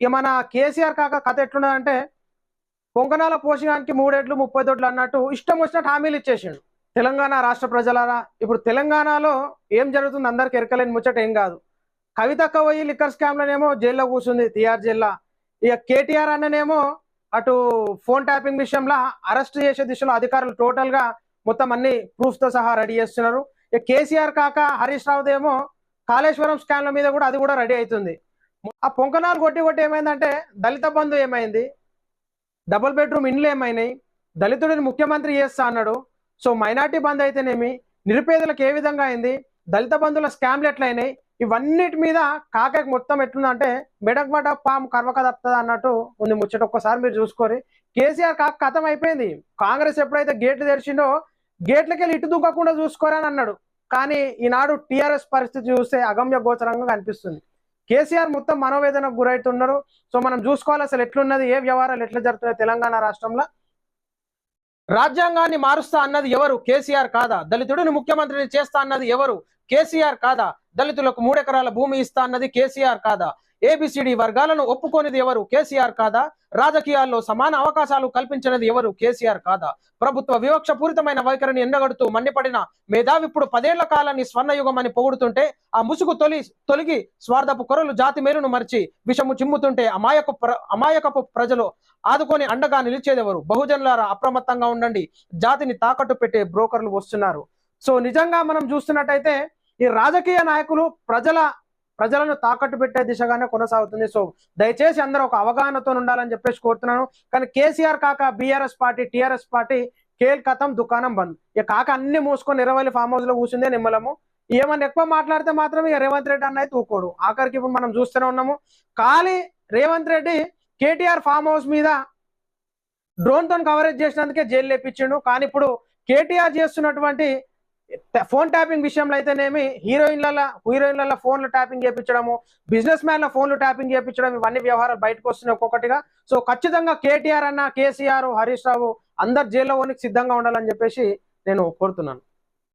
ఇక మన కేసీఆర్ కాక కథ ఎట్లున్నదంటే పొంగనాల పోషకానికి మూడేట్లు ముప్పై తోట్లు అన్నట్టు ఇష్టం వచ్చినట్టు హామీలు ఇచ్చేసిండు. తెలంగాణ రాష్ట్ర ప్రజలారా ఇప్పుడు తెలంగాణలో ఏం జరుగుతుంది? అందరికి ఎరకలేని ముచ్చట ఏం కాదు. కవితక్క పోయి లిక్కర్ స్కామ్లోనేమో జైల్లో కూర్చుంది తిహార్ జిల్లా. ఇక కేటీఆర్ అన్ననేమో అటు ఫోన్ ట్యాపింగ్ విషయంలో అరెస్ట్ చేసే దిశలో అధికారులు టోటల్గా మొత్తం అన్ని ప్రూఫ్తో సహా రెడీ చేస్తున్నారు. ఇక కేసీఆర్ కాక హరీష్ రావు ఏమో కాళేశ్వరం స్కామ్ల మీద కూడా అది కూడా రెడీ అవుతుంది. ఆ పొంకనాలు కొట్టి కొట్టి ఏమైందంటే దళిత బంధు ఏమైంది? డబుల్ బెడ్రూమ్ ఇండ్లు ఏమైనాయి? దళితుడిని ముఖ్యమంత్రి చేస్తా అన్నాడు. సో మైనార్టీ బంద్ అయితేనేమి? నిరుపేదలకు ఏ విధంగా అయింది? దళిత బంధువుల స్కామ్లు ఎట్లయినాయి? ఇవన్నిటి మీద కాకకి మొత్తం ఎట్లుందంటే మెడక్ పాము కర్వక తప్పుతుంది అన్నట్టు ఉంది ముచ్చట. ఒక్కసారి మీరు చూసుకోరి. కేసీఆర్ కాక కథం అయిపోయింది. కాంగ్రెస్ ఎప్పుడైతే గేట్లు తెరిచిండో గేట్లకి వెళ్ళి ఇటు దూకకుండా చూసుకోరని అన్నాడు. కానీ ఈనాడు టీఆర్ఎస్ పరిస్థితి చూస్తే అగమ్య గోచరంగా కనిపిస్తుంది. కేసీఆర్ మొత్తం మనోవేదనకు గురవుతున్నారు సో మనం చూసుకోవాలి అసలు ఎట్లున్నది ఏ వ్యవహారాలు ఎట్లా జరుగుతున్నాయి తెలంగాణ రాష్ట్రంలో. రాజ్యాంగాన్ని మారుస్తా అన్నది ఎవరు? కేసీఆర్ కాదా? దళితుడిని ముఖ్యమంత్రిని చేస్తా అన్నది ఎవరు? కేసీఆర్ కాదా? దళితులకు మూడెకరాల భూమి ఇస్తా అన్నది కేసీఆర్ కాదా? ఏబిసిడి వర్గాలను ఒప్పుకోనిది ఎవరు? కేసీఆర్ కాదా? రాజకీయాల్లో సమాన అవకాశాలు కల్పించినది ఎవరు? కేసీఆర్ కాదా? ప్రభుత్వ వివక్షపూరితమైన వైఖరిని ఎండగడుతూ మండిపడిన మేధావి ఇప్పుడు పదేళ్ళ కాలాన్ని స్వర్ణయుగం అని పొగుడుతుంటే ఆ ముసుగు తొలి తొలగి స్వార్థపు కొరలు జాతి మేలును మరిచి విషము చిమ్ముతుంటే అమాయక అమాయకపు ప్రజలు ఆదుకొని అండగా నిలిచేదెవరు? బహుజనులారా అప్రమత్తంగా ఉండండి. జాతిని తాకట్టు పెట్టే బ్రోకర్లు వస్తున్నారు. సో నిజంగా మనం చూస్తున్నట్టయితే ఈ రాజకీయ నాయకులు ప్రజల ప్రజలను తాకట్టు పెట్టే దిశగానే కొనసాగుతుంది. సో దయచేసి అందరూ ఒక అవగాహనతో ఉండాలని చెప్పేసి కోరుతున్నాను. కానీ కేసీఆర్ కాక బీఆర్ఎస్ పార్టీ టీఆర్ఎస్ పార్టీ కేల్ కథం దుకాణం బంద్. ఇక కాక అన్ని మూసుకొని ఇరవై ఫామ్ హౌస్లో కూర్చుందే నిమ్మలము. ఏమన్నా ఎక్కువ మాట్లాడితే మాత్రం ఇక రేవంత్ రెడ్డి అన్నది తూకోడు. ఆఖరికి ఇప్పుడు మనం చూస్తూనే ఉన్నాము. ఖాళీ Revanth Reddy KTR farm house మీద డ్రోన్తో కవరేజ్ చేసినందుకే జైలు లేపించిండు. కానీ ఇప్పుడు కేటీఆర్ చేస్తున్నటువంటి ఫోన్ ట్యాపింగ్ విషయంలో అయితేనేమి హీరోయిన్ల హీరోయిన్ల ఫోన్లు ట్యాపింగ్ చేయించడము బిజినెస్ మ్యాన్ల ఫోన్లు ట్యాపింగ్ చేయించడం ఇవన్నీ వ్యవహారాలు బయటకు వస్తున్నాయి ఒక్కొక్కటిగా. సో ఖచ్చితంగా కేటీఆర్ అన్న కేసీఆర్ హరీష్ రావు అందరు జైల్లో పోనీకి సిద్ధంగా ఉండాలని చెప్పేసి నేను కోరుతున్నాను.